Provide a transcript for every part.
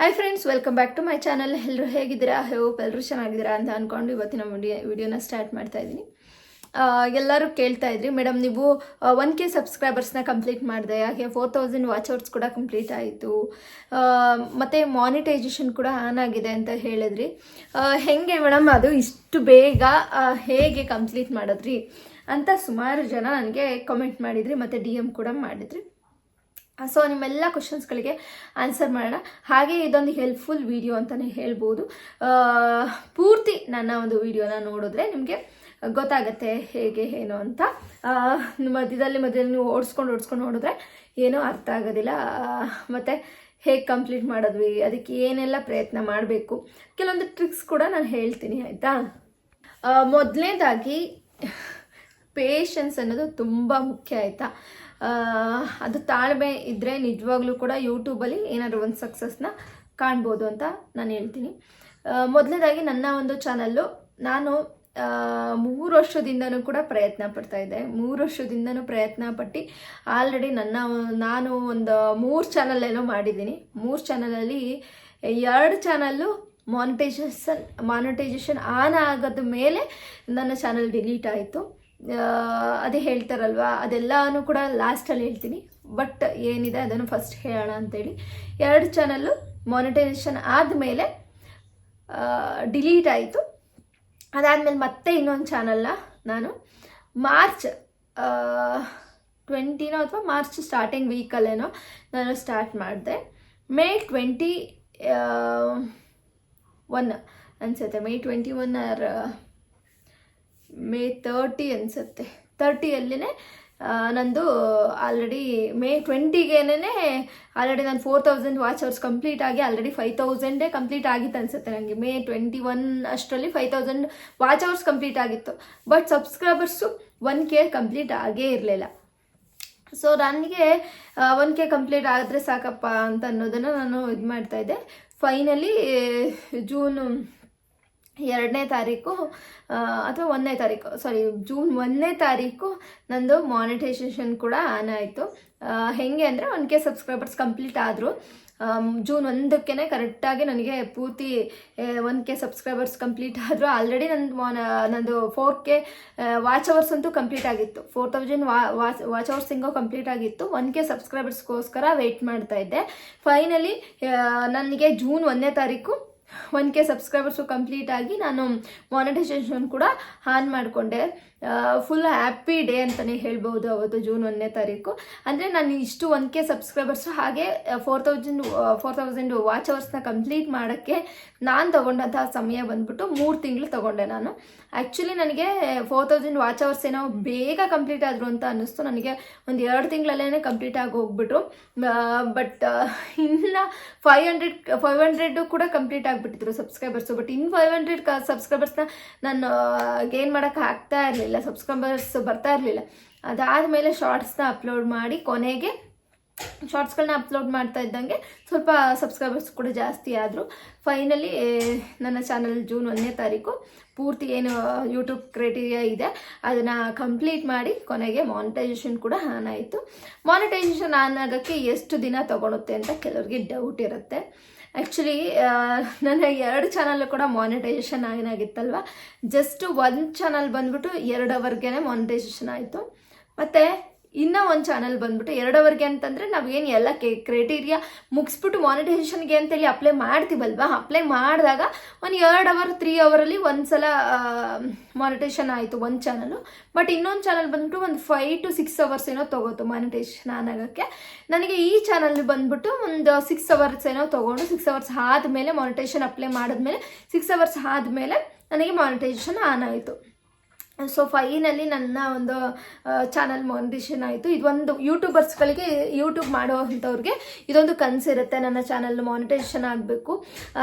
Hi friends welcome back to my channel ಎಲ್ಲರೂ ಹೇಗಿದ್ದೀರಾ? Hope ಎಲ್ಲರೂ ಚೆನ್ನಾಗಿದ್ದೀರಾ ಅಂತ ಅಂದ್ಕೊಂಡು ಇವತ್ತಿನ ವಿಡಿಯೋ, ವಿಡಿಯೋನ ಸ್ಟಾರ್ಟ್ ಮಾಡ್ತಾ ಇದ್ದೀನಿ. ಎಲ್ಲರೂ ಕೇಳ್ತಾ ಇದ್ರಿ. ಮೇಡಮ್ ನೀವು ಒನ್ ಕೆ ಸಬ್ಸ್ಕ್ರೈಬರ್ಸ್ನ ಕಂಪ್ಲೀಟ್ ಮಾಡಿದೆ. ಹಾಗೆ ಫೋರ್ ತೌಸಂಡ್ ವಾಚ್ ಅವರ್ಸ್ ಕೂಡ ಕಂಪ್ಲೀಟ್ ಆಯಿತು. ಮತ್ತು ಮಾನಿಟೈಸೇಷನ್ ಕೂಡ ಆನ್ ಆಗಿದೆ ಅಂತ ಹೇಳಿದ್ರಿ. ಹೆಂಗೆ ಮೇಡಮ್ ಅದು? ಇಷ್ಟು ಬೇಗ ಹೇಗೆ ಕಂಪ್ಲೀಟ್ ಮಾಡಿದ್ರಿ ಅಂತ ಸುಮಾರು ಜನ ನನಗೆ ಕಮೆಂಟ್ ಮಾಡಿದ್ರಿ, ಮತ್ತು ಡಿ ಎಂ ಕೂಡ ಮಾಡಿದ್ರಿ. ಸೊ ನಿಮ್ಮೆಲ್ಲ ಕ್ವಶನ್ಸ್ಗಳಿಗೆ ಆನ್ಸರ್ ಮಾಡೋಣ. ಹಾಗೆ ಇದೊಂದು ಹೆಲ್ಪ್ಫುಲ್ ವಿಡಿಯೋ ಅಂತಲೇ ಹೇಳ್ಬೋದು. ಪೂರ್ತಿ ನನ್ನ ಒಂದು ವಿಡಿಯೋನ ನೋಡಿದ್ರೆ ನಿಮಗೆ ಗೊತ್ತಾಗತ್ತೆ ಹೇಗೆ, ಏನು ಅಂತ. ಮಧ್ಯದಲ್ಲಿ ಮಧ್ಯದಲ್ಲಿ ನೀವು ಓಡಿಸ್ಕೊಂಡು ಓಡಿಸ್ಕೊಂಡು ನೋಡಿದ್ರೆ ಏನೂ ಅರ್ಥ ಆಗೋದಿಲ್ಲ. ಮತ್ತು ಹೇಗೆ ಕಂಪ್ಲೀಟ್ ಮಾಡಿದ್ವಿ, ಅದಕ್ಕೆ ಏನೆಲ್ಲ ಪ್ರಯತ್ನ ಮಾಡಬೇಕು. ಕೆಲವೊಂದು ಟ್ರಿಕ್ಸ್ ಕೂಡ ನಾನು ಹೇಳ್ತೀನಿ, ಆಯಿತಾ? ಮೊದಲನೇದಾಗಿ ಪೇಷನ್ಸ್ ಅನ್ನೋದು ತುಂಬ ಮುಖ್ಯ, ಆಯಿತಾ? ಅದು ತಾಳ್ಮೆ ಇದ್ದರೆ ನಿಜವಾಗ್ಲೂ ಕೂಡ ಯೂಟ್ಯೂಬಲ್ಲಿ ಏನಾದರೂ ಒಂದು ಸಕ್ಸಸ್ನ ಕಾಣ್ಬೋದು ಅಂತ ನಾನು ಹೇಳ್ತೀನಿ. ಮೊದಲನೇದಾಗಿ ನನ್ನ ಒಂದು ಚಾನಲ್ಲು ನಾನು ಮೂರು ವರ್ಷದಿಂದನೂ ಕೂಡ ಪ್ರಯತ್ನ ಪಡ್ತಾ ಇದ್ದೆ. ಮೂರು ವರ್ಷದಿಂದನೂ ಪ್ರಯತ್ನ ಪಟ್ಟು ಆಲ್ರೆಡಿ ನನ್ನ, ನಾನು ಒಂದು ಮೂರು ಚಾನಲ್ಲೇನೋ ಮಾಡಿದ್ದೀನಿ. ಮೂರು ಚಾನಲಲ್ಲಿ ಎರಡು ಚಾನಲ್ಲು ಮಾನಿಟೈಸೇಷನ್ ಮಾನಿಟೈಸೇಷನ್ ಆನ್ ಆಗೋದ ಮೇಲೆ ನನ್ನ ಚಾನಲ್ ಡಿಲೀಟ್ ಆಯಿತು. ಅದೇ ಹೇಳ್ತಾರಲ್ವಾ? ಅದೆಲ್ಲನೂ ಕೂಡ ಲಾಸ್ಟಲ್ಲಿ ಹೇಳ್ತೀನಿ. ಬಟ್ ಏನಿದೆ ಅದನ್ನು ಫಸ್ಟ್ ಹೇಳೋಣ ಅಂತೇಳಿ. ಎರಡು ಚಾನಲ್ಲು ಮಾನಿಟೈಸೇಷನ್ ಆದಮೇಲೆ ಡಿಲೀಟ್ ಆಯಿತು. ಅದಾದಮೇಲೆ ಮತ್ತೆ ಇನ್ನೊಂದು ಚಾನಲ್ನ ನಾನು ಮಾರ್ಚ್ ಟ್ವೆಂಟಿನೋ ಅಥವಾ ಮಾರ್ಚ್ ಸ್ಟಾರ್ಟಿಂಗ್ ವೀಕಲ್ಲೇನೋ ನಾನು ಸ್ಟಾರ್ಟ್ ಮಾಡಿದೆ. ಮೇ ಟ್ವೆಂಟಿ ಒನ್ ಅನಿಸುತ್ತೆ. May twenty one or May thirty ಅನಿಸುತ್ತೆ. ತರ್ಟಿಯಲ್ಲಿನೇ ನಂದು ಆಲ್ರೆಡಿ ಮೇ ಟ್ವೆಂಟಿಗೇನೆ ಆಲ್ರೆಡಿ ನಾನು four thousand watch hours complete ಆಗಿ ಆಲ್ರೆಡಿ ಫೈವ್ ತೌಸಂಡೇ ಕಂಪ್ಲೀಟ್ ಆಗಿತ್ತು ಅನಿಸುತ್ತೆ ನನಗೆ ಮೇ ಟ್ವೆಂಟಿ ಒನ್ ಅಷ್ಟರಲ್ಲಿ five thousand watch hours complete ಆಗಿತ್ತು. But subscribers one K complete ಆಗೇ ಇರಲಿಲ್ಲ. ಸೊ ನನಗೆ ಒನ್ ಕೆ ಕಂಪ್ಲೀಟ್ ಆದರೆ ಸಾಕಪ್ಪ ಅಂತ ಅನ್ನೋದನ್ನು ನಾನು ಇದು ಮಾಡ್ತಾ ಇದ್ದೆ. ಫೈನಲಿ ಜೂನು ಎರಡನೇ ತಾರೀಕು ಅಥವಾ ಒಂದನೇ ತಾರೀಕು ಸಾರಿ ಜೂನ್ ಒಂದನೇ ತಾರೀಕು ನಂದು ಮಾನಿಟೈಸೇಷನ್ ಕೂಡ ಆನ್ ಆಯಿತು. ಹೆಂಗೆ ಅಂದರೆ ಒನ್ ಕೆ ಸಬ್ಸ್ಕ್ರೈಬರ್ಸ್ ಕಂಪ್ಲೀಟ್ ಆದರು. ಜೂನ್ ಒಂದಕ್ಕೆ ಕರೆಕ್ಟಾಗಿ ನನಗೆ ಪೂರ್ತಿ ಒನ್ ಕೆ ಸಬ್ಸ್ಕ್ರೈಬರ್ಸ್ ಕಂಪ್ಲೀಟ್ ಆದರು. ಆಲ್ರೆಡಿ ನಂದು ಮಾನ ನಂದು ಫೋರ್ ಕೆ ವಾಚ್ ಅವರ್ಸ್ ಅಂತೂ ಕಂಪ್ಲೀಟ್ ಆಗಿತ್ತು. Four thousand watch watch hours ಹಿಂಗೋ complete ಆಗಿತ್ತು. ಒನ್ ಕೆ ಸಬ್ಸ್ಕ್ರೈಬರ್ಸ್ಗೋಸ್ಕರ ವೆಯ್ಟ್ ಮಾಡ್ತಾ ಇದ್ದೆ. ಫೈನಲಿ ನನಗೆ ಜೂನ್ ಒಂದನೇ ತಾರೀಕು ಒನ್ ಕೆ ಸಬ್ಸ್ಕ್ರೈಬರ್ಸು ಕಂಪ್ಲೀಟ್ ಆಗಿ ನಾನು ಮಾನಿಟೈಸೇಷನ್ ಕೂಡ ಆನ್ ಮಾಡಿಕೊಂಡೆ. ಫುಲ್ ಹ್ಯಾಪಿ ಡೇ ಅಂತಲೇ ಹೇಳ್ಬೋದು ಅವತ್ತು ಜೂನ್ ಒಂದನೇ ತಾರೀಕು. ಅಂದರೆ ನಾನು ಇಷ್ಟು ಒನ್ ಕೆ ಸಬ್ಸ್ಕ್ರೈಬರ್ಸು ಹಾಗೆ four thousand four thousand watch ಅವರ್ಸ್ನ complete ಮಾಡೋಕ್ಕೆ ನಾನು ತೊಗೊಂಡಂತಹ ಸಮಯ ಬಂದ್ಬಿಟ್ಟು ಮೂರು ತಿಂಗಳು ತೊಗೊಂಡೆ ನಾನು. ಆ್ಯಕ್ಚುಲಿ ನನಗೆ ಫೋರ್ ತೌಸಂಡ್ ವಾಚ್ ಅವರ್ಸ್ ಏನೋ ಬೇಗ ಕಂಪ್ಲೀಟ್ ಆದರು ಅಂತ ಅನ್ನಿಸ್ತು. ನನಗೆ ಒಂದು ಎರಡು ತಿಂಗಳಲ್ಲೇ ಕಂಪ್ಲೀಟ್ ಆಗಿ ಹೋಗ್ಬಿಟ್ರು. ಬಟ್ ಇನ್ನು ಫೈವ್ ಹಂಡ್ರೆಡ್ ಫೈವ್ ಹಂಡ್ರೆಡು ಕೂಡ ಕಂಪ್ಲೀಟ್ ಆಗಿಬಿಟ್ಟಿದ್ರು ಸಬ್ಸ್ಕ್ರೈಬರ್ಸು ಬಟ್ ಇನ್ನು ಫೈವ್ ಹಂಡ್ರೆಡ್ ಸಬ್ಸ್ಕ್ರೈಬರ್ಸ್ನ ನಾನು ಗೇನ್ ಮಾಡೋಕ್ಕೆ ಆಗ್ತಾ ಇರಲಿಲ್ಲ. ಸಬ್ಸ್ಕ್ರೈಬರ್ಸ್ ಬರ್ತಾ ಇರಲಿಲ್ಲ. ಅದಾದಮೇಲೆ ಶಾರ್ಟ್ಸ್ನ ಅಪ್ಲೋಡ್ ಮಾಡಿ ಕೊನೆಗೆ ಶಾರ್ಟ್ಸ್ಗಳನ್ನ ಅಪ್ಲೋಡ್ ಮಾಡ್ತಾ ಇದ್ದಂಗೆ ಸ್ವಲ್ಪ ಸಬ್ಸ್ಕ್ರೈಬರ್ಸ್ ಕೂಡ ಜಾಸ್ತಿ ಆದರು. ಫೈನಲಿ ನನ್ನ ಚಾನಲ್ ಜೂನ್ ಒಂದನೇ ತಾರೀಕು ಪೂರ್ತಿ ಏನು ಯೂಟ್ಯೂಬ್ ಕ್ರೈಟೀರಿಯಾ ಇದೆ, ಅದನ್ನು ಕಂಪ್ಲೀಟ್ ಮಾಡಿ ಕೊನೆಗೆ ಮಾನಿಟೈಸೇಷನ್ ಕೂಡ ಆನ್ ಆಯಿತು. ಮಾನಿಟೈಸೇಷನ್ ಆನ್ ಆಗೋಕ್ಕೆ ಎಷ್ಟು ದಿನ ತೊಗೊಳುತ್ತೆ ಅಂತ ಕೆಲವ್ರಿಗೆ ಡೌಟ್ ಇರುತ್ತೆ. ಆ್ಯಕ್ಚುಲಿ ನನ್ನ ಎರಡು ಚಾನಲ್ ಕೂಡ ಮಾನಿಟೈಸೇಷನ್ ಆಗಿತ್ತಲ್ವ? ಜಸ್ಟ್ ಒಂದು ಚಾನಲ್ ಬಂದ್ಬಿಟ್ಟು ಎರಡು ಅವರ್ಗೆ ಮಾನಿಟೈಸೇಷನ್ ಆಯಿತು. ಮತ್ತು ಇನ್ನೂ ಒಂದು ಚಾನಲ್ ಬಂದ್ಬಿಟ್ಟು ಎರಡು ಅವರ್ಗೆ ಅಂತಂದರೆ ನಾವೇನು ಎಲ್ಲ ಕೆ ಕ್ರೈಟೀರಿಯಾ ಮುಗಿಸ್ಬಿಟ್ಟು ಮಾನಿಟೈಸೇಷನ್ಗೆ ಅಂತೇಳಿ ಅಪ್ಲೈ ಮಾಡ್ತೀವಲ್ವಾ? ಅಪ್ಲೈ ಮಾಡಿದಾಗ ಒಂದು ಎರಡು ಅವರ್ ತ್ರೀ ಅವರಲ್ಲಿ ಒಂದು ಸಲ ಮಾನಿಟೇಷನ್ ಆಯಿತು ಒಂದು ಚಾನಲು ಬಟ್ ಇನ್ನೊಂದು ಚಾನಲ್ ಬಂದ್ಬಿಟ್ಟು ಒಂದು ಫೈವ್ ಟು ಸಿಕ್ಸ್ ಅವರ್ಸ್ ಏನೋ ತೊಗೋತು ಮಾನಿಟೇಷನ್ ಆನ್ ಆಗೋಕ್ಕೆ. ನನಗೆ ಈ ಚಾನಲ್ ಬಂದ್ಬಿಟ್ಟು ಒಂದು ಸಿಕ್ಸ್ ಅವರ್ಸ್ ಏನೋ ತೊಗೊಂಡು ಸಿಕ್ಸ್ ಅವರ್ಸ್ ಆದಮೇಲೆ ಮಾನಿಟೇಷನ್ ಅಪ್ಲೈ ಮಾಡಿದ್ಮೇಲೆ ಸಿಕ್ಸ್ ಅವರ್ಸ್ ಆದಮೇಲೆ ನನಗೆ ಮಾನಿಟೈಸೇಷನ್ ಆನ್ ಆಯಿತು. ಸೊ ಫೈನಲಿ ನನ್ನ ಒಂದು ಚಾನಲ್ ಮಾನಿಟೇಷನ್ ಆಯಿತು. ಇದೊಂದು ಯೂಟ್ಯೂಬರ್ಸ್ಗಳಿಗೆ ಯೂಟ್ಯೂಬ್ ಮಾಡುವಂಥವ್ರಿಗೆ ಇದೊಂದು ಕನಸಿರುತ್ತೆ ನನ್ನ ಚಾನಲ್ ಮಾನಿಟೈಸೇಷನ್ ಆಗಬೇಕು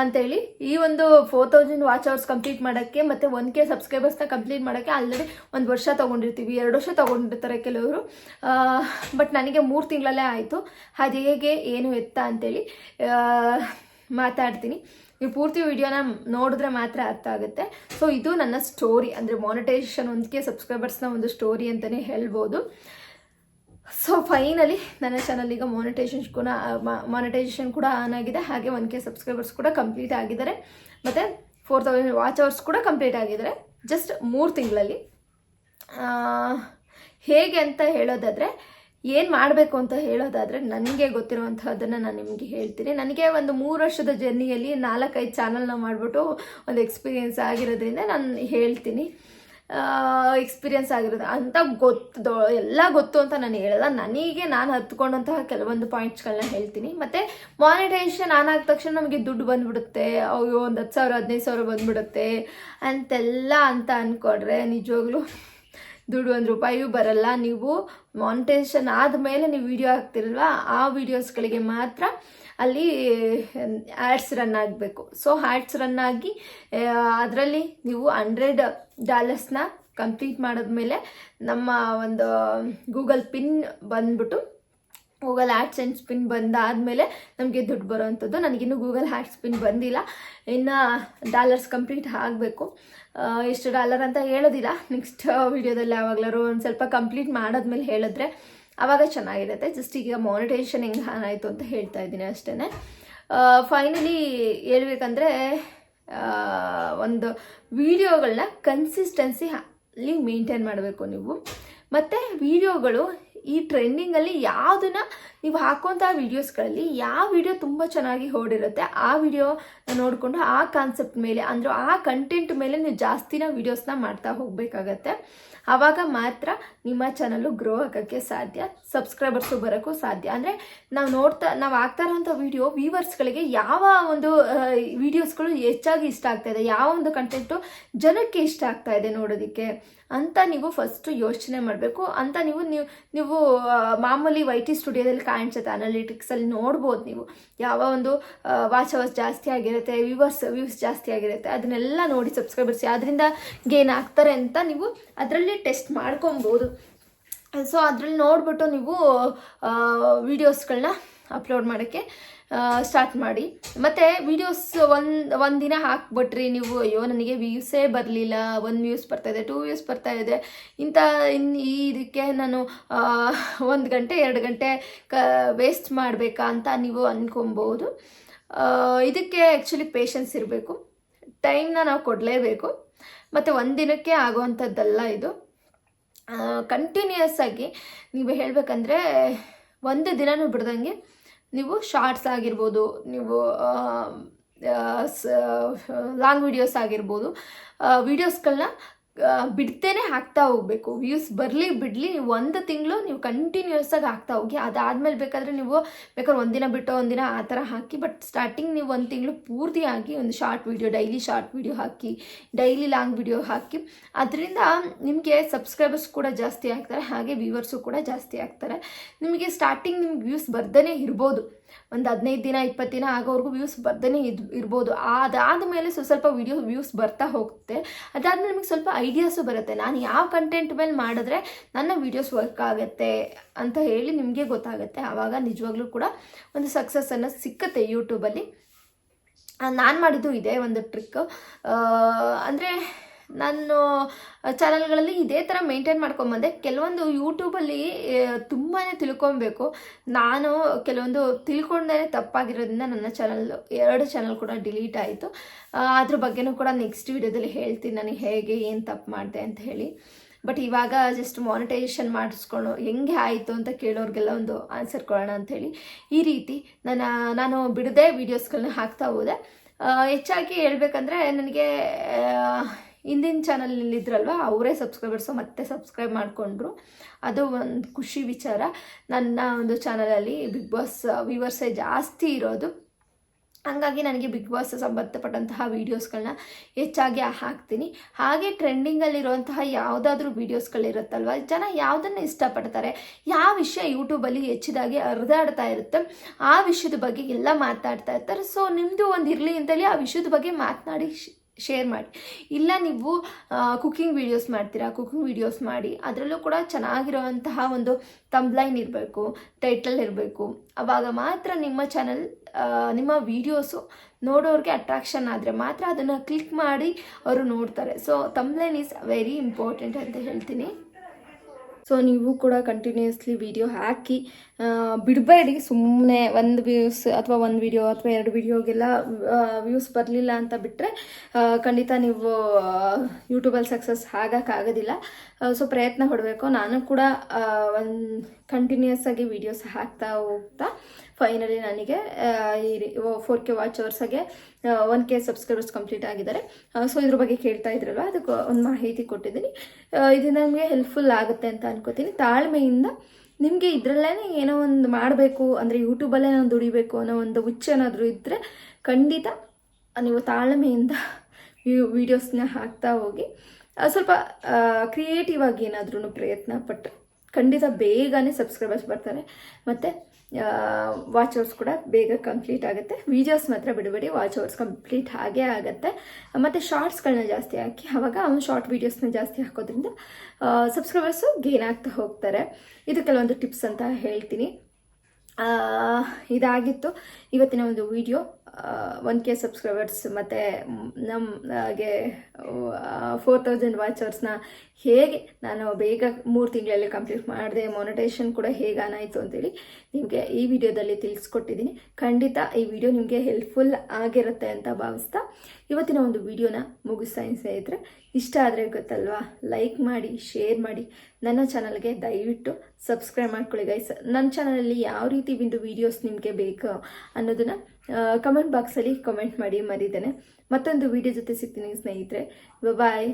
ಅಂತೇಳಿ. ಈ ಒಂದು four thousand watch hours complete ಮಾಡೋಕ್ಕೆ ಮತ್ತು ಒನ್ ಕೆ ಸಬ್ಸ್ಕ್ರೈಬರ್ಸ್ನ ಕಂಪ್ಲೀಟ್ ಮಾಡೋಕ್ಕೆ ಆಲ್ರೆಡಿ ಒಂದು ವರ್ಷ ತೊಗೊಂಡಿರ್ತೀವಿ. ಎರಡು ವರ್ಷ ತೊಗೊಂಡಿರ್ತಾರೆ ಕೆಲವರು. ಬಟ್ ನನಗೆ ಮೂರು ತಿಂಗಳಲ್ಲೇ ಆಯಿತು. ಅದು ಹೇಗೆ ಏನು ಎತ್ತ ಅಂತೇಳಿ ಮಾತಾಡ್ತೀನಿ. ನೀವು ಪೂರ್ತಿ ವಿಡಿಯೋನ ನೋಡಿದ್ರೆ ಮಾತ್ರ ಅರ್ಥ ಆಗುತ್ತೆ. ಸೊ ಇದು ನನ್ನ ಸ್ಟೋರಿ ಅಂದರೆ ಮಾನಿಟೈಸೇಷನ್ ಒಂದಕ್ಕೆ ಸಬ್ಸ್ಕ್ರೈಬರ್ಸ್ನ ಒಂದು ಸ್ಟೋರಿ ಅಂತಲೇ ಹೇಳ್ಬೋದು. ಸೊ ಫೈನಲಿ ನನ್ನ ಚಾನಲ್ ಈಗ ಮಾನಿಟೈಸೇಷನ್ ಕೂಡ ಮಾನಿಟೈಸೇಷನ್ ಕೂಡ ಆನ್ ಆಗಿದೆ. ಹಾಗೆ ಒನ್ ಕೆ ಸಬ್ಸ್ಕ್ರೈಬರ್ಸ್ ಕೂಡ ಕಂಪ್ಲೀಟ್ ಆಗಿದ್ದಾರೆ. ಮತ್ತು ಫೋರ್ ತೌಸಂಡ್ ವಾಚ್ ಅವರ್ಸ್ ಕೂಡ ಕಂಪ್ಲೀಟ್ ಆಗಿದ್ದಾರೆ. ಜಸ್ಟ್ ಮೂರು ತಿಂಗಳಲ್ಲಿ. ಹೇಗೆ ಅಂತ ಹೇಳೋದಾದರೆ ಏನು ಮಾಡಬೇಕು ಅಂತ ಹೇಳೋದಾದರೆ ನನಗೆ ಗೊತ್ತಿರುವಂಥದ್ದನ್ನು ನಾನು ನಿಮಗೆ ಹೇಳ್ತೀನಿ. ನನಗೆ ಒಂದು ಮೂರು ವರ್ಷದ ಜರ್ನಿಯಲ್ಲಿ ನಾಲ್ಕೈದು ಚಾನಲ್ನ ಮಾಡಿಬಿಟ್ಟು ಒಂದು ಎಕ್ಸ್ಪೀರಿಯೆನ್ಸ್ ಆಗಿರೋದ್ರಿಂದ ನಾನು ಹೇಳ್ತೀನಿ. ಎಕ್ಸ್ಪೀರಿಯನ್ಸ್ ಆಗಿರೋದು ಅಂತ ಗೊತ್ತು ಎಲ್ಲ ಗೊತ್ತು ಅಂತ ನಾನು ಹೇಳಲ್ಲ. ನನಗೆ ನಾನು ಹತ್ಕೊಂಡಂತಹ ಕೆಲವೊಂದು ಪಾಯಿಂಟ್ಸ್ಗಳನ್ನ ಹೇಳ್ತೀನಿ. ಮತ್ತು ಮಾನಿಟೈಸೇಷನ್ ಆನ್ ಆದ ತಕ್ಷಣ ನಮಗೆ ದುಡ್ಡು ಬಂದುಬಿಡುತ್ತೆ. ಅಯ್ಯೋ, ಒಂದು ಹತ್ತು ಸಾವಿರ, ಹದಿನೈದು ಸಾವಿರ ಬಂದುಬಿಡುತ್ತೆ. ಅಂತೆಲ್ಲ ಅಂತ ಅಂದ್ಕೊಂಡ್ರೆ ನಿಜವಾಗ್ಲೂ ದುಡ್ಡು ಒಂದು ರೂಪಾಯಿಯೂ ಬರಲ್ಲ. ನೀವು ಮಾನಿಟೈಸೇಷನ್ ಆದಮೇಲೆ ನೀವು ವಿಡಿಯೋ ಹಾಕ್ತಿಲ್ವಾ ಆ ವಿಡಿಯೋಸ್ಗಳಿಗೆ ಮಾತ್ರ ಅಲ್ಲಿ ಆ್ಯಡ್ಸ್ ರನ್ ಆಗಬೇಕು. ಸೊ ಆ್ಯಡ್ಸ್ ರನ್ ಆಗಿ ಅದರಲ್ಲಿ ನೀವು ಹಂಡ್ರೆಡ್ ಡಾಲರ್ಸ್ನ ಕಂಪ್ಲೀಟ್ ಮಾಡಿದ್ಮೇಲೆ ನಮ್ಮ ಒಂದು ಗೂಗಲ್ ಪಿನ್ ಬಂದ್ಬಿಟ್ಟು ಗೂಗಲ್ ಆ್ಯಡ್ಸ್ ಆ್ಯಂಡ್ ಸ್ಪಿನ್ ಬಂದಾದಮೇಲೆ ನಮಗೆ ದುಡ್ಡು ಬರೋವಂಥದ್ದು ನನಗಿನ್ನೂ ಗೂಗಲ್ ಹ್ಯಾಡ್ ಸ್ಪಿನ್ ಬಂದಿಲ್ಲ. ಇನ್ನು ಡಾಲರ್ಸ್ ಕಂಪ್ಲೀಟ್ ಆಗಬೇಕು. ಎಷ್ಟು ಡಾಲರ್ ಅಂತ ಹೇಳೋದಿಲ್ಲ. ನೆಕ್ಸ್ಟ್ ವೀಡಿಯೋದಲ್ಲಿ ಯಾವಾಗಲಾರು ಒಂದು ಸ್ವಲ್ಪ ಕಂಪ್ಲೀಟ್ ಮಾಡಾದ್ಮೇಲೆ ಹೇಳಿದ್ರೆ ಆವಾಗ ಚೆನ್ನಾಗಿರುತ್ತೆ. ಜಸ್ಟ್ ಈಗ ಮಾನಿಟೇಷನ್ ಹೆಂಗೆ ಆಯಿತು ಅಂತ ಹೇಳ್ತಾ ಇದ್ದೀನಿ ಅಷ್ಟೇ ಫೈನಲಿ ಹೇಳ್ಬೇಕಂದ್ರೆ ಒಂದು ವೀಡಿಯೋಗಳನ್ನ ಕನ್ಸಿಸ್ಟೆನ್ಸಿ ಅಲ್ಲಿ ಮೇಂಟೈನ್ ಮಾಡಬೇಕು ನೀವು. ಮತ್ತು ವೀಡಿಯೋಗಳು ಈ ಟ್ರೆಂಡಿಂಗಲ್ಲಿ ಯಾವುದನ್ನ ನೀವು ಹಾಕುವಂಥ ವೀಡಿಯೋಸ್ಗಳಲ್ಲಿ ಯಾವ ವಿಡಿಯೋ ತುಂಬ ಚೆನ್ನಾಗಿ ಓಡಿರುತ್ತೆ, ಆ ವಿಡಿಯೋ ನೋಡಿಕೊಂಡು ಆ ಕಾನ್ಸೆಪ್ಟ್ ಮೇಲೆ, ಅಂದರೆ ಆ ಕಂಟೆಂಟ್ ಮೇಲೆ ನೀವು ಜಾಸ್ತಿನ ವೀಡಿಯೋಸ್ನ ಮಾಡ್ತಾ ಹೋಗಬೇಕಾಗತ್ತೆ. ಆವಾಗ ಮಾತ್ರ ನಿಮ್ಮ ಚಾನಲ್ಲು ಗ್ರೋ ಆಗೋಕ್ಕೆ ಸಾಧ್ಯ ಸಬ್ಸ್ಕ್ರೈಬರ್ಸು ಬರೋಕ್ಕೂ ಸಾಧ್ಯ. ಅಂದರೆ ನಾವು ನೋಡ್ತಾ, ನಾವು ಆಗ್ತಾ ಇರೋಂಥ ವಿಡಿಯೋ ವ್ಯೂವರ್ಸ್ಗಳಿಗೆ ಯಾವ ಒಂದು ವೀಡಿಯೋಸ್ಗಳು ಹೆಚ್ಚಾಗಿ ಇಷ್ಟ ಆಗ್ತಾ ಇದೆ, ಯಾವ ಒಂದು ಕಂಟೆಂಟು ಜನಕ್ಕೆ ಇಷ್ಟ ಆಗ್ತಾ ಇದೆ ನೋಡೋದಕ್ಕೆ ಅಂತ ನೀವು ಫಸ್ಟು ಯೋಚನೆ ಮಾಡಬೇಕು. ಅಂತ ನೀವು ನೀವು ನೀವು ಮಾಮೂಲಿ ವೈ ಟಿ ಸ್ಟುಡಿಯೋದಲ್ಲಿ ಕಾಣಿಸುತ್ತೆ ಅನಾಲಿಟಿಕ್ಸಲ್ಲಿ ನೋಡ್ಬೋದು ನೀವು. ಯಾವ ಒಂದು ವಾಚ್ ಅವರ್ಸ್ ಜಾಸ್ತಿ ಆಗಿರುತ್ತೆ ವ್ಯೂವರ್ಸ್ ವ್ಯೂಸ್ ಜಾಸ್ತಿ ಆಗಿರುತ್ತೆ, ಅದನ್ನೆಲ್ಲ ನೋಡಿ ಸಬ್ಸ್ಕ್ರೈಬರ್ಸ್ ಅದರಿಂದ ಗೇನ್ ಆಗ್ತಾರೆ ಅಂತ ನೀವು ಅದರಲ್ಲಿ ಟೆಸ್ಟ್ ಮಾಡ್ಕೊಬೋದು. ಸೊ ಅದರಲ್ಲಿ ನೋಡಿಬಿಟ್ಟು ನೀವು ವೀಡಿಯೋಸ್ಗಳನ್ನ ಅಪ್ಲೋಡ್ ಮಾಡೋಕ್ಕೆ ಸ್ಟಾರ್ಟ್ ಮಾಡಿ. ಮತ್ತು ವೀಡಿಯೋಸ್ ಒಂದು ಒಂದು ದಿನ ಹಾಕ್ಬಿಟ್ರಿ ನೀವು. ಅಯ್ಯೋ, ನನಗೆ ವ್ಯೂಸೇ ಬರಲಿಲ್ಲ. ಒಂದು ವ್ಯೂಸ್ ಇದೆ ಟೂ ವ್ಯೂಸ್ ಬರ್ತಾ ಇದೆ. ಇಂಥ ಇನ್ನು ಈ ಇದಕ್ಕೆ ನಾನು ಒಂದು ಗಂಟೆ, ಎರಡು ಗಂಟೆ ಕ ವೇಸ್ಟ್ ಮಾಡಬೇಕಾ ಅಂತ ನೀವು ಅಂದ್ಕೊಬೋದು ಇದಕ್ಕೆ ಆ್ಯಕ್ಚುಲಿ ಪೇಷನ್ಸ್ ಇರಬೇಕು. ಟೈಮ್ನ ನಾವು ಕೊಡಲೇಬೇಕು. ಮತ್ತು ಒಂದು ದಿನಕ್ಕೆ ಆಗುವಂಥದ್ದಲ್ಲ ಇದು. ಕಂಟಿನ್ಯೂಸ್ ಆಗಿ ನೀವು ಹೇಳಬೇಕಂದ್ರೆ ಒಂದು ದಿನನೂ ಬಿಡ್ದಂಗೆ ನೀವು ಶಾರ್ಟ್ಸ್ ಆಗಿರ್ಬೋದು ನೀವು ಲಾಂಗ್ ವಿಡಿಯೋಸ್ ಆಗಿರ್ಬೋದು ವೀಡಿಯೋಸ್ಗಳನ್ನ ಬಿಡ್ತೇನೆ ಹಾಕ್ತಾ ಹೋಗಬೇಕು. ವ್ಯೂಸ್ ಬರಲಿ ಬಿಡಲಿ ನೀವು ಒಂದು ತಿಂಗಳು ನೀವು ಕಂಟಿನ್ಯೂಸ್ ಆಗಿ ಹಾಕ್ತಾ ಹೋಗಿ, ಅದಾದಮೇಲೆ ಬೇಕಾದರೆ ನೀವು ಬೇಕಾದ್ರೆ ಒಂದಿನ ಬಿಟ್ಟು ಒಂದಿನ ಆ ಥರ ಹಾಕಿ ಬಟ್ ಸ್ಟಾರ್ಟಿಂಗ್ ನೀವು ಒಂದು ತಿಂಗಳು ಪೂರ್ತಿಯಾಗಿ ಒಂದು short video daily short video ಹಾಕಿ ಡೈಲಿ ಲಾಂಗ್ ವೀಡಿಯೋ ಹಾಕಿ, ಅದರಿಂದ ನಿಮಗೆ ಸಬ್ಸ್ಕ್ರೈಬರ್ಸ್ ಕೂಡ ಜಾಸ್ತಿ ಆಗ್ತಾರೆ, ಹಾಗೆ ವ್ಯೂವರ್ಸು ಕೂಡ ಜಾಸ್ತಿ ಆಗ್ತಾರೆ. ನಿಮಗೆ ಸ್ಟಾರ್ಟಿಂಗ್ ನಿಮ್ಗೆ ವ್ಯೂಸ್ ಬರ್ದೇ ಇರ್ಬೋದು. ಒಂದು ಹದಿನೈದು ದಿನ, ಇಪ್ಪತ್ತು ದಿನ ಆಗೋವರೆಗೂ ವ್ಯೂಸ್ ಬರ್ದೇ ಇದು, ಇರ್ಬೋದು. ಅದಾದ ಮೇಲೆ ಸ್ವಲ್ಪ ಸ್ವಲ್ಪ ವಿಡಿಯೋ ವ್ಯೂಸ್ ಬರ್ತಾ ಹೋಗುತ್ತೆ. ಅದಾದಮೇಲೆ ನಿಮಗೆ ಸ್ವಲ್ಪ ಐಡಿಯಾಸು ಬರುತ್ತೆ. ನಾನು ಯಾವ ಕಂಟೆಂಟ್ ಮೇಲೆ ಮಾಡಿದ್ರೆ ನನ್ನ ವೀಡಿಯೋಸ್ ವರ್ಕ್ ಆಗುತ್ತೆ ಅಂತ ಹೇಳಿ ನಿಮಗೆ ಗೊತ್ತಾಗುತ್ತೆ. ಆವಾಗ ನಿಜವಾಗ್ಲೂ ಕೂಡ ಒಂದು ಸಕ್ಸಸ್ಸನ್ನು ಸಿಕ್ಕತ್ತೆ ಯೂಟ್ಯೂಬಲ್ಲಿ ನಾನು ಮಾಡಿದ್ದು ಇದೆ ಒಂದು ಟ್ರಿಕ್ ಅಂದರೆ ನಾನು ಚಾನಲ್ಗಳಲ್ಲಿ ಇದೇ ಥರ ಮೇಂಟೈನ್ ಮಾಡ್ಕೊಂಬಂದೆ. ಕೆಲವೊಂದು ಯೂಟ್ಯೂಬಲ್ಲಿ ತುಂಬಾ ತಿಳ್ಕೊಬೇಕು. ನಾನು ಕೆಲವೊಂದು ತಿಳ್ಕೊಂಡೇ ತಪ್ಪಾಗಿರೋದ್ರಿಂದ ನನ್ನ ಚಾನಲ್ ಎರಡು ಚಾನಲ್ ಕೂಡ ಡಿಲೀಟ್ ಆಯಿತು. ಅದ್ರ ಬಗ್ಗೆನೂ ಕೂಡ ನೆಕ್ಸ್ಟ್ ವೀಡಿಯೋದಲ್ಲಿ ಹೇಳ್ತೀನಿ ನಾನು ಹೇಗೆ, ಏನು ತಪ್ಪು ಮಾಡಿದೆ ಅಂತ ಹೇಳಿ. ಬಟ್ ಇವಾಗ ಜಸ್ಟ್ ಮಾನಿಟೈಸೇಷನ್ ಮಾಡಿಸ್ಕೊಂಡು ಹೆಂಗೆ ಆಯಿತು ಅಂತ ಕೇಳೋರಿಗೆಲ್ಲ ಒಂದು ಆನ್ಸರ್ ಕೊಡೋಣ ಅಂಥೇಳಿ ಈ ರೀತಿ ನನ್ನ, ನಾನು ಬಿಡದೆ ವೀಡಿಯೋಸ್ಗಳನ್ನ ಹಾಕ್ತಾ ಹೋದೆ. ಹೆಚ್ಚಾಗಿ ಹೇಳ್ಬೇಕಂದ್ರೆ ನನಗೆ ಹಿಂದಿನ ಚಾನಲಲ್ಲಿದ್ರಲ್ವ ಅವರೇ ಸಬ್ಸ್ಕ್ರೈಬರ್ಸು ಮತ್ತೆ ಸಬ್ಸ್ಕ್ರೈಬ್ ಮಾಡಿಕೊಂಡ್ರು. ಅದು ಒಂದು ಖುಷಿ ವಿಚಾರ. ನನ್ನ ಒಂದು ಚಾನಲಲ್ಲಿ ಬಿಗ್ ಬಾಸ್ ವ್ಯೂವರ್ಸೇ ಜಾಸ್ತಿ ಇರೋದು. ಹಾಗಾಗಿ ನನಗೆ ಬಿಗ್ ಬಾಸ್ ಸಂಬಂಧಪಟ್ಟಂತಹ ವೀಡಿಯೋಸ್ಗಳನ್ನ ಹೆಚ್ಚಾಗಿ ಹಾಕ್ತೀನಿ. ಹಾಗೆ ಟ್ರೆಂಡಿಂಗಲ್ಲಿರುವಂತಹ ಯಾವುದಾದ್ರೂ ವೀಡಿಯೋಸ್ಗಳಿರುತ್ತಲ್ವ ಜನ ಯಾವುದನ್ನು ಇಷ್ಟಪಡ್ತಾರೆ, ಯಾವ ವಿಷಯ ಯೂಟ್ಯೂಬಲ್ಲಿ ಹೆಚ್ಚಿದಾಗಿ ಹರಿದಾಡ್ತಾ ಇರುತ್ತೆ, ಆ ವಿಷಯದ ಬಗ್ಗೆ ಎಲ್ಲ ಮಾತಾಡ್ತಾ ಇರ್ತಾರೆ. ಸೊ ನಿಮ್ಮದು ಒಂದು ಇರಲಿ ಅಂತೇಳಿ ಆ ವಿಷಯದ ಬಗ್ಗೆ ಮಾತನಾಡಿ ಶೇರ್ ಮಾಡಿ. ಇಲ್ಲ ನೀವು ಕುಕ್ಕಿಂಗ್ ವೀಡಿಯೋಸ್ ಮಾಡ್ತೀರಾ ಕುಕ್ಕಿಂಗ್ ವೀಡಿಯೋಸ್ ಮಾಡಿ, ಅದರಲ್ಲೂ ಕೂಡ ಚೆನ್ನಾಗಿರುವಂತಹ ಒಂದು ತಂಬ್ಲೈನ್ ಇರಬೇಕು ಟೈಟಲ್ ಇರಬೇಕು. ಅವಾಗ ಮಾತ್ರ ನಿಮ್ಮ ಚಾನಲ್ ನಿಮ್ಮ ವೀಡಿಯೋಸು ನೋಡೋರಿಗೆ ಅಟ್ರಾಕ್ಷನ್ ಆದರೆ ಮಾತ್ರ ಅದನ್ನು ಕ್ಲಿಕ್ ಮಾಡಿ ಅವರು ನೋಡ್ತಾರೆ. So thumbnail is very important ಅಂತ ಹೇಳ್ತೀನಿ. ಸೊ ನೀವು ಕೂಡ ಕಂಟಿನ್ಯೂಸ್ಲಿ ವಿಡಿಯೋ ಹಾಕಿ ಬಿಡಬೇಡಿ ಸುಮ್ಮನೆ ಒಂದು ವ್ಯೂಸ್ ಅಥವಾ ಒಂದು ವಿಡಿಯೋ ಅಥವಾ ಎರಡು ವಿಡಿಯೋಗೆಲ್ಲ ವ್ಯೂಸ್ ಬರಲಿಲ್ಲ ಅಂತ ಬಿಟ್ಟರೆ ಖಂಡಿತ ನೀವು ಯೂಟ್ಯೂಬಲ್ಲಿ ಸಕ್ಸಸ್ ಆಗೋಕ್ಕಾಗೋದಿಲ್ಲ ಸೊ ಪ್ರಯತ್ನ ಪಡಬೇಕು. ನಾನು ಕೂಡ ಒಂದು ಕಂಟಿನ್ಯೂಸ್ ಆಗಿ ವೀಡಿಯೋಸ್ ಹಾಕ್ತಾ ಹೋಗ್ತಾ ಫೈನಲಿ ನನಗೆ ಈ ಫೋರ್ ಕೆ ವಾಚ್ ಅವರ್ಸಾಗೆ ಒನ್ ಕೆ ಸಬ್ಸ್ಕ್ರೈಬರ್ಸ್ ಕಂಪ್ಲೀಟ್ ಆಗಿದ್ದಾರೆ. ಸೊ ಇದ್ರ ಬಗ್ಗೆ ಕೇಳ್ತಾ ಇದ್ರಲ್ವ? ಅದಕ್ಕೆ ಒಂದು ಮಾಹಿತಿ ಕೊಟ್ಟಿದ್ದೀನಿ. ಇದು ನನಗೆ ಹೆಲ್ಪ್ಫುಲ್ ಆಗುತ್ತೆ ಅಂತ ಅನ್ಕೋತೀನಿ. ತಾಳ್ಮೆಯಿಂದ ನಿಮಗೆ ಇದರಲ್ಲೇ ಏನೋ ಒಂದು ಮಾಡಬೇಕು, ಅಂದರೆ ಯೂಟ್ಯೂಬಲ್ಲೇ ನಾನು ದುಡಿಬೇಕು ಅನ್ನೋ ಒಂದು ಹುಚ್ಚು ಏನಾದರೂ ಇದ್ದರೆ ಖಂಡಿತ ನೀವು ತಾಳ್ಮೆಯಿಂದ ವೀಡಿಯೋಸ್ನ ಹಾಕ್ತಾ ಹೋಗಿ. ಸ್ವಲ್ಪ ಕ್ರಿಯೇಟಿವ್ ಆಗಿ ಏನಾದ್ರೂ ಪ್ರಯತ್ನ ಪಟ್ಟರೆ ಖಂಡಿತ ಬೇಗನೆ ಸಬ್ಸ್ಕ್ರೈಬರ್ಸ್ ಬರ್ತಾರೆ. ಮತ್ತು ವಾಚ್ ಅವರ್ಸ್ ಕೂಡ ಬೇಗ ಕಂಪ್ಲೀಟ್ ಆಗುತ್ತೆ. ವೀಡಿಯೋಸ್ ಮಾತ್ರ ಬಿಡಬೇಡಿ ವಾಚ್ ಅವರ್ಸ್ ಕಂಪ್ಲೀಟ್ ಆಗೇ ಆಗುತ್ತೆ. ಮತ್ತು ಶಾರ್ಟ್ಸ್ಗಳನ್ನ ಜಾಸ್ತಿ ಹಾಕಿ, ಅವಾಗ ಅವನು ಶಾರ್ಟ್ ವೀಡಿಯೋಸ್ನ ಜಾಸ್ತಿ ಹಾಕೋದ್ರಿಂದ ಸಬ್ಸ್ಕ್ರೈಬರ್ಸು ಗೇನ್ ಆಗ್ತಾ ಹೋಗ್ತಾರೆ. ಇದು ಕೆಲವೊಂದು ಟಿಪ್ಸ್ ಅಂತ ಹೇಳ್ತೀನಿ. ಇದಾಗಿತ್ತು ಇವತ್ತಿನ ಒಂದು ವಿಡಿಯೋ ಒನ್ ಕೆ ಸಬ್ಸ್ಕ್ರೈಬರ್ಸ್ ಮತ್ತು ನಮಗೆ ಫೋರ್ ತೌಸಂಡ್ ವಾಚರ್ಸ್ನ ಹೇಗೆ ನಾನು ಬೇಗ ಮೂರು ತಿಂಗಳಲ್ಲಿ ಕಂಪ್ಲೀಟ್ ಮಾಡಿದೆ ಮೊನಟೇಷನ್ ಕೂಡ ಹೇಗೆ ಆನಾಯಿತು ಅಂತೇಳಿ ನಿಮಗೆ ಈ ವಿಡಿಯೋದಲ್ಲಿ ತಿಳಿಸ್ಕೊಟ್ಟಿದ್ದೀನಿ. ಖಂಡಿತ ಈ ವಿಡಿಯೋ ನಿಮಗೆ ಹೆಲ್ಪ್ಫುಲ್ ಆಗಿರುತ್ತೆ ಅಂತ ಭಾವಿಸ್ತಾ ಇವತ್ತಿನ ಒಂದು ವಿಡಿಯೋನ ಮುಗಿಸ್ತಾ ಸ್ನೇಹಿತರೆ. ಇಷ್ಟ ಆದರೆ ಗೊತ್ತಲ್ವಾ? ಲೈಕ್ ಮಾಡಿ ಶೇರ್ ಮಾಡಿ. ನನ್ನ ಚಾನಲ್ಗೆ ದಯವಿಟ್ಟು ಸಬ್ಸ್ಕ್ರೈಬ್ ಮಾಡ್ಕೊಳ್ಳಿ ಗೈಸ್ ನನ್ನ ಚಾನಲಲ್ಲಿ ಯಾವ ರೀತಿ ಒಂದು ವೀಡಿಯೋಸ್ ನಿಮಗೆ ಬೇಕು ಅನ್ನೋದನ್ನು ಕಮೆಂಟ್ ಬಾಕ್ಸಲ್ಲಿ ಕಮೆಂಟ್ ಮಾಡಿ ಮರಿದ್ದೇನೆ ಮತ್ತೊಂದು ವಿಡಿಯೋ ಜೊತೆ ಸಿಗ್ತೀನಿ ಸ್ನೇಹಿತರೆ. ಬಾಯ್